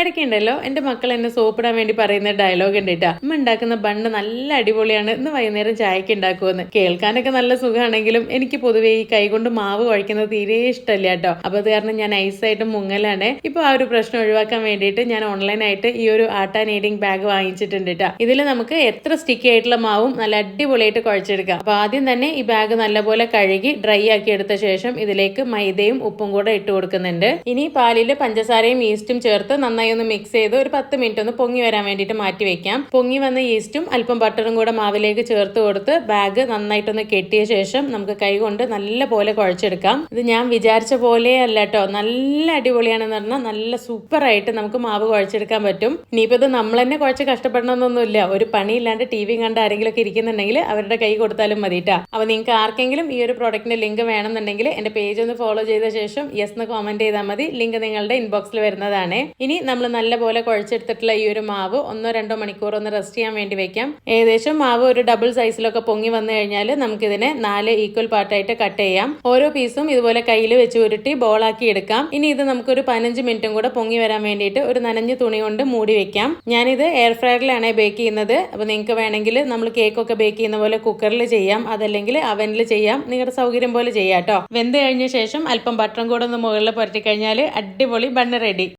ഇടയ്ക്കുണ്ടല്ലോ എന്റെ മക്കൾ എന്നെ സോപ്പിടാൻ വേണ്ടി പറയുന്ന ഡയലോഗ് ഉണ്ട് കേട്ടോ. അമ്മ ഉണ്ടാക്കുന്ന ബണ്ണ് നല്ല അടിപൊളിയാണ് ഇന്ന് വൈകുന്നേരം ചായക്ക് ഉണ്ടാക്കുമെന്ന് കേൾക്കാനൊക്കെ നല്ല സുഖമാണെങ്കിലും എനിക്ക് പൊതുവേ ഈ കൈകൊണ്ട് മാവ് കുഴക്കുന്നത് തീരെ ഇഷ്ടമല്ല കേട്ടോ. അപ്പൊ അത് കാരണം ഞാൻ ഐസായിട്ട് മുങ്ങലാണ്. ഇപ്പൊ ആ ഒരു പ്രശ്നം ഒഴിവാക്കാൻ വേണ്ടിയിട്ട് ഞാൻ ഓൺലൈനായിട്ട് ഈ ഒരു ആട്ട നീഡിങ് ബാഗ് വാങ്ങിച്ചിട്ടുണ്ട് കേട്ടോ. ഇതിൽ നമുക്ക് എത്ര സ്റ്റിക്കി ആയിട്ടുള്ള മാവും നല്ല അടിപൊളിയായിട്ട് കുഴച്ചെടുക്കാം. അപ്പൊ ആദ്യം തന്നെ ഈ ബാഗ് നല്ലപോലെ കഴുകി ഡ്രൈ ആക്കി എടുത്ത ശേഷം ഇതിലേക്ക് മൈദയും ഉപ്പും കൂടെ ഇട്ട് കൊടുക്കുന്നുണ്ട്. ഇനി പാലിൽ പഞ്ചസാരയും ഈസ്റ്റും ചേർത്ത് നന്നായി ഒന്ന് മിക്സ് ചെയ്ത് ഒരു പത്ത് മിനിറ്റ് ഒന്ന് പൊങ്ങി വരാൻ വേണ്ടിയിട്ട് മാറ്റി വെക്കാം. പൊങ്ങി വന്ന ഈസ്റ്റും അല്പം ബട്ടറും കൂടെ മാവിലേക്ക് ചേർത്ത് കൊടുത്ത് ബാഗ് നന്നായിട്ടൊന്ന് കെട്ടിയ ശേഷം നമുക്ക് കൈ കൊണ്ട് നല്ല പോലെ കുഴച്ചെടുക്കാം. ഇത് ഞാൻ വിചാരിച്ച പോലെ അല്ല കേട്ടോ നല്ല അടിപൊളിയാണെന്ന് പറഞ്ഞാൽ നല്ല സൂപ്പർ ആയിട്ട് നമുക്ക് മാവ് കുഴച്ചെടുക്കാൻ പറ്റും. ഇനിയിപ്പോൾ ഇത് നമ്മൾ തന്നെ കുഴച്ച് കഷ്ടപ്പെടണമെന്നൊന്നുമില്ല. ഒരു പണിയില്ലാണ്ട് ടി വി കണ്ട ആരെങ്കിലും ഒക്കെ ഇരിക്കുന്നുണ്ടെങ്കിൽ അവരുടെ കൈ കൊടുത്താലും മതിട്ടാ. അപ്പോൾ നിങ്ങൾക്ക് ആർക്കെങ്കിലും ഈ ഒരു പ്രോഡക്റ്റിന്റെ ലിങ്ക് വേണമെന്നുണ്ടെങ്കിൽ എന്റെ പേജ് ഒന്ന് ഫോളോ ചെയ്ത ശേഷം യെസ് എന്ന് കോമന്റ് ചെയ്താൽ മതി. ലിങ്ക് നിങ്ങളുടെ ഇൻബോക്സിൽ വരുന്നതാണ്. ഇനി നമ്മൾ നല്ലപോലെ കുഴച്ചെടുത്തിട്ടുള്ള ഈ ഒരു മാവ് ഒന്നോ രണ്ടോ മണിക്കൂർ ഒന്ന് റെസ്റ്റ് ചെയ്യാൻ വേണ്ടി വെക്കാം. ഏകദേശം മാവ് ഒരു ഡബിൾ സൈസിലൊക്കെ പൊങ്ങി വന്നു കഴിഞ്ഞാൽ നമുക്കിതിനെ നാല് ഈക്വൽ പാർട്ടായിട്ട് കട്ട് ചെയ്യാം. ഓരോ പീസും ഇതുപോലെ കയ്യിൽ വെച്ച് ഉരുട്ടി ബോളാക്കി എടുക്കാം. ഇനി ഇത് നമുക്കൊരു പതിനഞ്ച് മിനിറ്റും കൂടെ പൊങ്ങി വരാൻ വേണ്ടിയിട്ട് ഒരു നനഞ്ഞ തുണി കൊണ്ട് മൂടി വെക്കാം. ഞാനിത് എയർ ഫ്രയറിലാണ് ബേക്ക് ചെയ്യുന്നത്. അപ്പോൾ നിങ്ങൾക്ക് വേണമെങ്കിൽ നമ്മൾ കേക്കൊക്കെ ബേക്ക് ചെയ്യുന്ന പോലെ കുക്കറിൽ ചെയ്യാം. അതല്ലെങ്കിൽ അവനിൽ ചെയ്യാം. നിങ്ങളുടെ സൗകര്യം പോലെ ചെയ്യാം കേട്ടോ വെന്ത് കഴിഞ്ഞ ശേഷം അല്പം ബട്ടറും കൂടെ ഒന്ന് മുകളിൽ പുരട്ടി കഴിഞ്ഞാൽ അടിപൊളി ബണ്ണ് റെഡി